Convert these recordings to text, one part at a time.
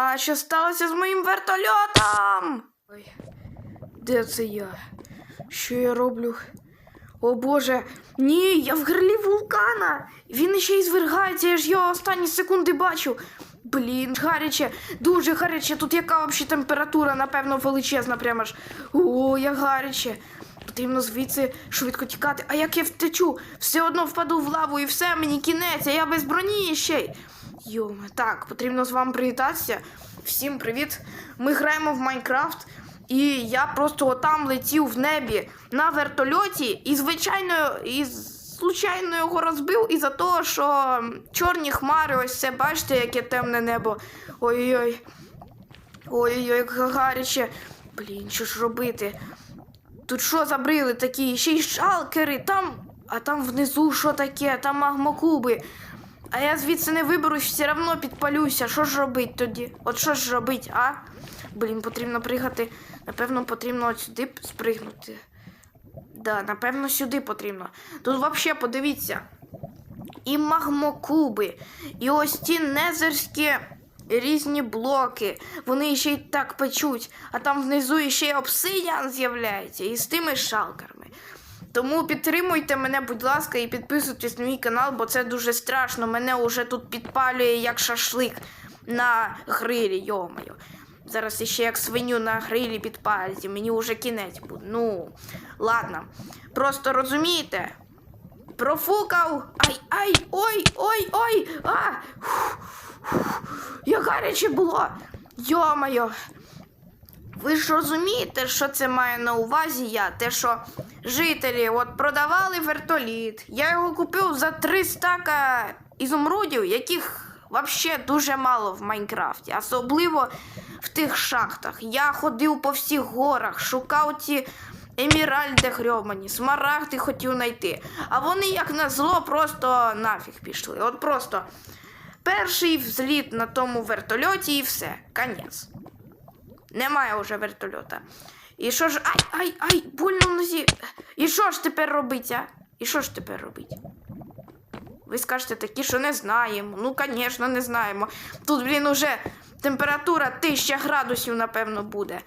А що сталося з моїм вертольотом? Ой, де це я? Що я роблю? О Боже, ні, я в грлі вулкана. Він ще й звергається, я ж його останні секунди бачу. Блін, гаряче, дуже гаряче. Тут яка взагалі температура, напевно, величезна, прямо ж. О, як гаряче. Потрібно звідси швидко тікати. А як я втечу? Все одно впаду в лаву і все, мені кінець, а я без броні ще й. Йоме, так, потрібно з вами привітатися. Всім привіт! Ми граємо в Майнкрафт, і я просто отам летів в небі на вертольоті, і звичайно, і случайно його розбив із-за того, що чорні хмари, ось це бачите, яке темне небо. Ой-ой-ой. Ой-ой-ой, як гаряче. Блін, що ж робити? Тут що забрили такі? Ще й шалкери, там, а там внизу що таке? Там магмокуби. А я звідси не виберусь, все одно підпалюся. Що ж робить тоді? От що ж робить, а? Блін, потрібно пригати. Напевно, потрібно от сюди спригнути. Да, напевно, сюди потрібно. Тут взагалі подивіться. І магмокуби, і ось ті незерські різні блоки. Вони ще й так печуть, а там внизу ще й обсидіан з'являється і з тими шалкерами. Тому підтримуйте мене, будь ласка, і підписуйтесь на мій канал, бо це дуже страшно. Мене уже тут підпалює як шашлик на грилі, йомаю. Зараз іще як свиню на грилі підпалять, і мені вже кінець буде. Ну, ладно. Просто розумієте? Профукав. Ай, ай, ой, ой, ой. А! Як гаряче було. Йомайо. Ви ж розумієте, що це має на увазі я? Те, що жителі от продавали вертоліт. Я його купив за три стака ізумрудів, яких взагалі дуже мало в Майнкрафті, особливо в тих шахтах. Я ходив по всіх горах, шукав ті еміральди грьобані, смарагди хотів знайти. А вони, як на зло, просто нафіг пішли. От просто перший взліт на тому вертольоті і все, конець. Немає вже вертольота. І що ж. Ай, ай, ай, больно в нозі. І що ж тепер робить, а? І що ж тепер робить? Ви скажете такі, що не знаємо. Ну, звісно, не знаємо. Тут, блін, уже температура 1000 градусів, напевно, буде.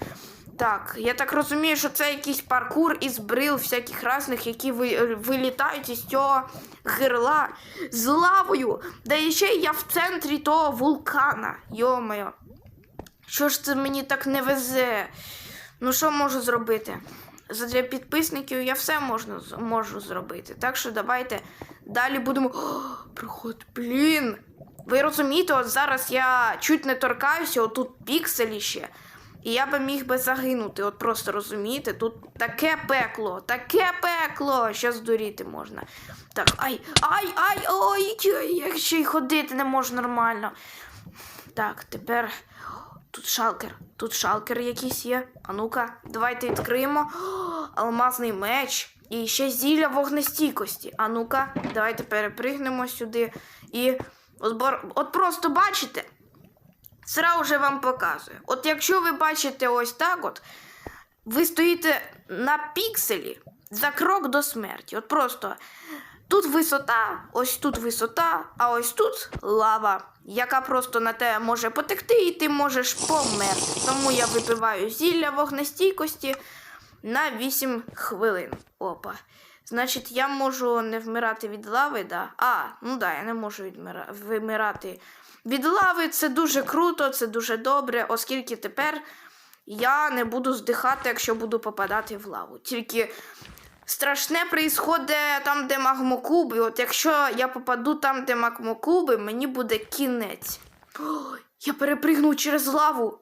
Так, я так розумію, що це якийсь паркур із брил всяких разних, які ви, вилітають із цього гирла з лавою. Да ще я в центрі того вулкана. Йо-моє. Що ж це мені так не везе? Ну, що можу зробити? Задля підписників я все можна, можу зробити. Так що давайте далі будемо. О, проход, блін! Ви розумієте, от зараз я чуть не торкаюся, отут пікселі ще. І я би міг би загинути. От просто розумієте, тут таке пекло, таке пекло, що здуріти можна. Так, ай, ай, ай, ой, як ще й ходити не можу нормально. Так, тепер тут шалкер. Тут шалкер якийсь є. А ну-ка, давайте відкриємо. О, алмазний меч. І ще зілля вогнестійкості. А ну-ка, давайте перепригнемо сюди. І от, от просто бачите, Сра вже вам показує. От якщо ви бачите ось так, от, ви стоїте на пікселі за крок до смерті. От просто тут висота, ось тут висота, а ось тут лава, яка просто на те може потекти, і ти можеш померти. Тому я випиваю зілля вогнестійкості на 8 хвилин. Опа. Значить, я можу не вмирати від лави, да? А, ну да, я не можу відмира... вимирати від лави. Це дуже круто, це дуже добре, оскільки тепер я не буду здихати, якщо буду попадати в лаву. Тільки страшне происходить там, де магмокуби. От якщо я попаду там, де магмокуби, мені буде кінець. Я перепригнув через лаву.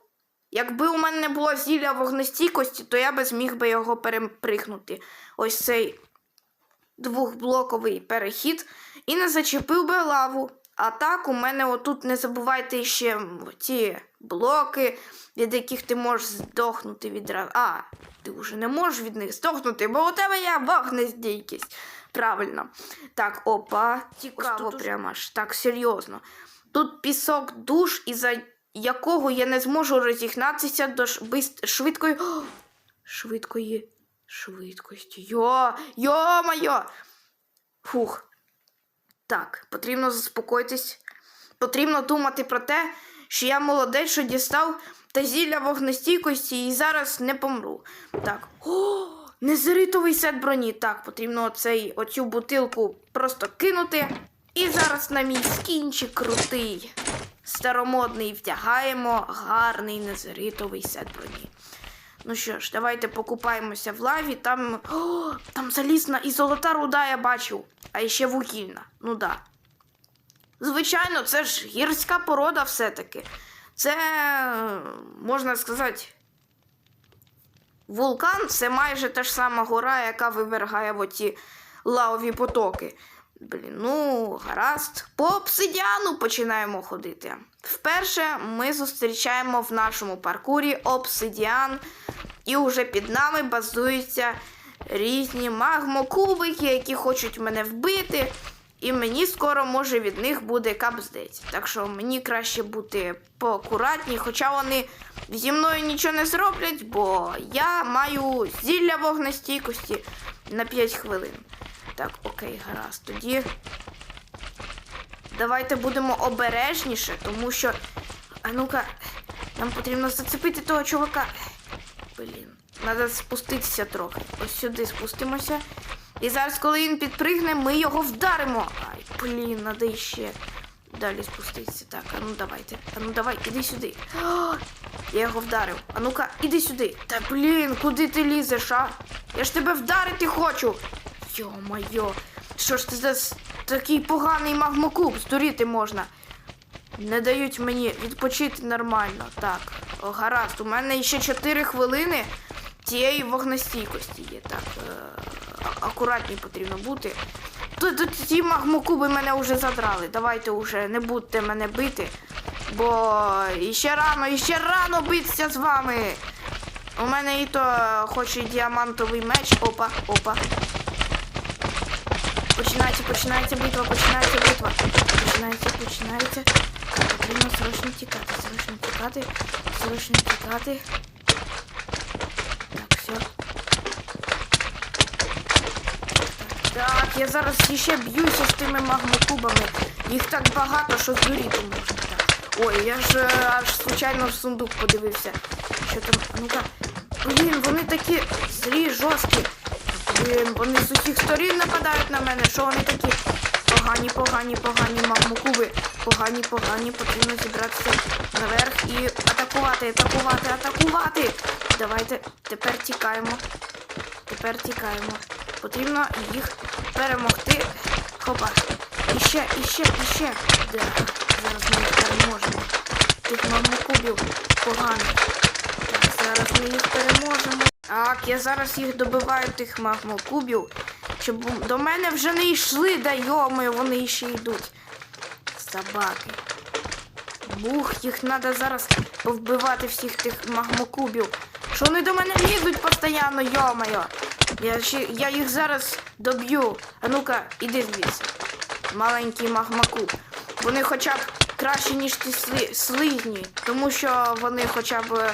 Якби у мене не було зілля вогнестійкості, то я би зміг би його перепригнути. Ось цей двохблоковий перехід і не зачепив би лаву. А так у мене отут не забувайте ще ті блоки, від яких ти можеш здохнути відразу. А, ти вже не можеш від них здохнути, бо у тебе є вогнестійкість. Правильно. Так, опа, цікаво прямо аж так серйозно. Тут пісок душ, із-за якого я не зможу розігнатися до швидкої. О, швидкої швидкості. Йо, йо-моє! Фух. Так, потрібно заспокоїтись. Потрібно думати про те, що я молодець, що дістав та зілля вогнестійкості і зараз не помру. Так. О, незеритовий сет броні. Так, потрібно оцей, оцю бутилку просто кинути. І зараз на мій скінчик крутий. Старомодний втягаємо гарний незеритовий сет броні. Ну що ж, давайте покупаємося в лаві. Там. О, там залізна і золота руда я бачив, а ще вугільна. Ну да. Звичайно, це ж гірська порода все-таки. Це, е, можна сказати, вулкан це майже та ж сама гора, яка вивергає в оті лавові потоки. Блін, ну, гаразд. По обсидіану починаємо ходити. Вперше ми зустрічаємо в нашому паркурі обсидіан, і уже під нами базуються різні магмокубики, які хочуть мене вбити. І мені скоро може від них буде капздець. Так що мені краще бути поакуратні, хоча вони зі мною нічого не зроблять, бо я маю зілля вогнестійкості на 5 хвилин. Так, окей, гаразд. Тоді давайте будемо обережніше, тому що. А ну-ка, нам потрібно зацепити того чувака. Блін, треба спуститися трохи. Ось сюди спустимося. І зараз, коли він підпригне, ми його вдаримо. Ай, блін, треба іще далі спуститися. Так, а ну давайте. А ну давай, іди сюди. О, я його вдарив. А ну-ка, іди сюди. Та блін, куди ти лізеш, а? Я ж тебе вдарити хочу. Йо-майо, що ж ти за такий поганий магмокуб? Здуріти можна. Не дають мені відпочити нормально. Так, о, гаразд, у мене ще 4 хвилини цієї вогнестійкості є. Так, е, акуратні потрібно бути. Тут, тут ці магмокуби мене вже задрали. Давайте уже не будьте мене бити. Бо іще рано, іще рано битися з вами. У мене і то хоч і діамантовий меч. Опа, опа. Починається, починається битва, починається битва. Починається, починається. Потрібно срочно тікати, срочно тікати, срочно тікати. Так, все. Так, я зараз ще б'юся з тими магмокубами. Їх так багато, що здуріти можна. Ой, я ж е, аж случайно в сундук подивився. Що там? Ну-ка. Блін, вони такі злі, жорсткі. Блін, вони з усіх сторін нападають на мене. Що вони такі? Погані, погані, погані магмокуби. Погані, погані, потрібно зібратися наверх і атакувати, атакувати, атакувати. Давайте тепер тікаємо. Тепер тікаємо. Потрібно їх перемогти. Хопа. Іще, іще, іще. Да. Зараз ми їх переможемо. Тих мамокубів поганих. Так, зараз ми їх переможемо. Так, я зараз їх добиваю тих магмокубів. Щоб до мене вже не йшли, да йомою, вони ще йдуть. Собаки. Бух, їх треба зараз повбивати всіх тих магмокубів. Що вони до мене лізуть постійно, йомайо. Я, я їх зараз доб'ю. А ну-ка, іди звідси. Маленький магмакуб. Вони хоча б краще, ніж ті сли, слизні, тому що вони хоча б е,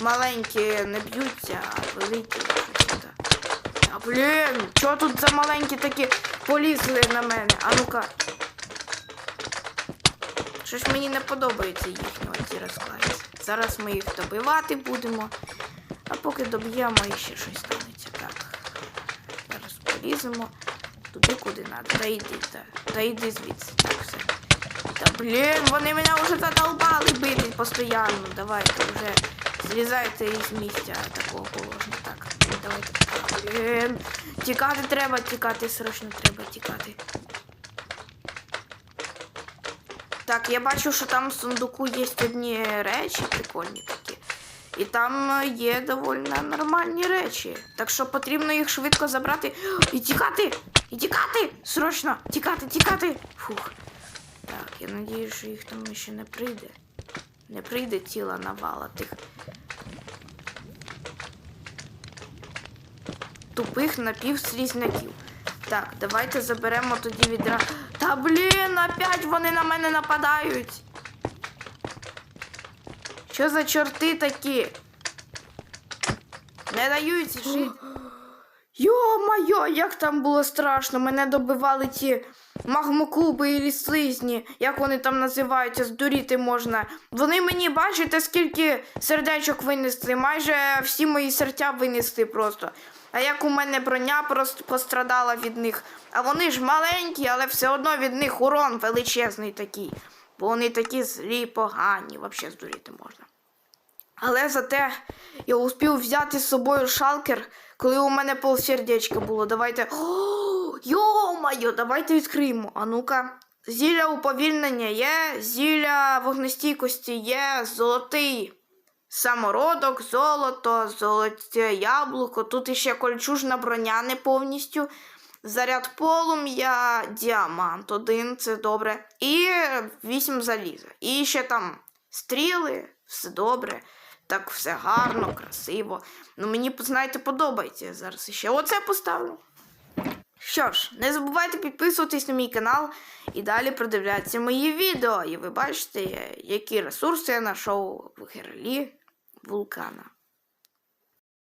маленькі не б'ються, а великі. А блін, чого тут за маленькі такі полізли на мене? А ну-ка. Щось мені не подобається їхні ці розклади. Зараз ми їх добивати будемо. А поки доб'ємо і ще щось станеться. Поліземо туди, куди треба. Та йди, та, та йди звідси. Так, все. Та блін, вони мене вже задолбали бити постійно. Давайте вже злізайте із місця такого положення. Так, давайте. Блін. Тікати треба, тікати, срочно треба тікати. Так, я бачу, що там в сундуку є одні речі прикольні. І там е, є доволі нормальні речі. Так що потрібно їх швидко забрати. І тікати! І тікати! Срочно! Тікати, тікати! Фух. Так, я надію, що їх там ще не прийде. Не прийде ціла навала тих. Тупих напівслізняків. Так, давайте заберемо тоді відра. Та блін, опять вони на мене нападають. Що за чорти такі? Не дають жити. Йо-моє, як там було страшно. Мене добивали ті магмокуби і слизні, як вони там називаються, здуріти можна. Вони мені, бачите, скільки сердечок винесли, майже всі мої серця винесли просто. А як у мене броня просто пострадала від них. А вони ж маленькі, але все одно від них урон величезний такий. Бо вони такі злі, погані, взагалі здуріти можна. Але зате я успів взяти з собою шалкер, коли у мене полсердечка було. Давайте. О, йо-моє, давайте відкриємо. А ну-ка. Зілля уповільнення є, зілля вогнестійкості є, золотий самородок, золото, золоте яблуко. Тут іще кольчужна броня не повністю. Заряд полум'я, діамант один, це добре. І вісім заліза. І ще там стріли, все добре. Так все гарно, красиво. Ну мені, знаєте, подобається. Я зараз ще оце поставлю. Що ж, не забувайте підписуватись на мій канал і далі продивлятися мої відео. І ви бачите, які ресурси я знайшов в герлі вулкана.